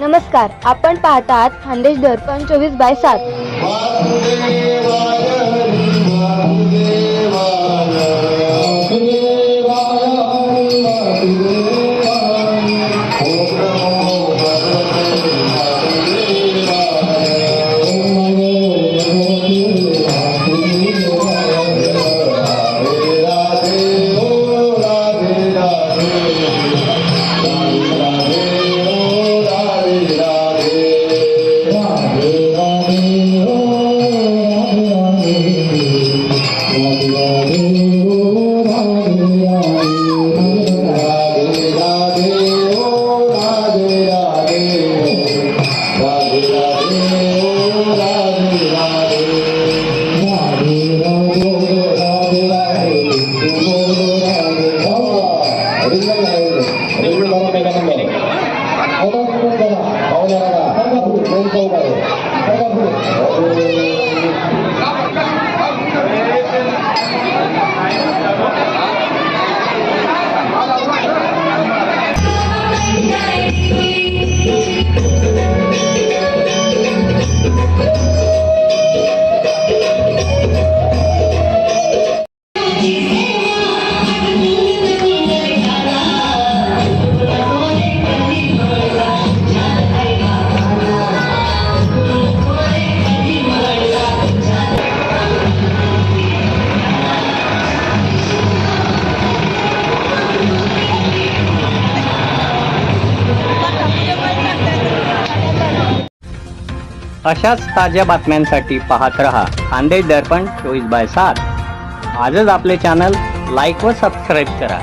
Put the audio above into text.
नमस्कार आपण पाहतात खानदेश दर्पण चोवीस बाय सात. అభినందనలు అభినందనమైన పౌనః పౌనర अशाच ताज्या बातम्यांसाठी पाहत रहा खानदेश दर्पण चोवीस बाय सात. आजच आपले चॅनल लाईक व सबस्क्राईब करा.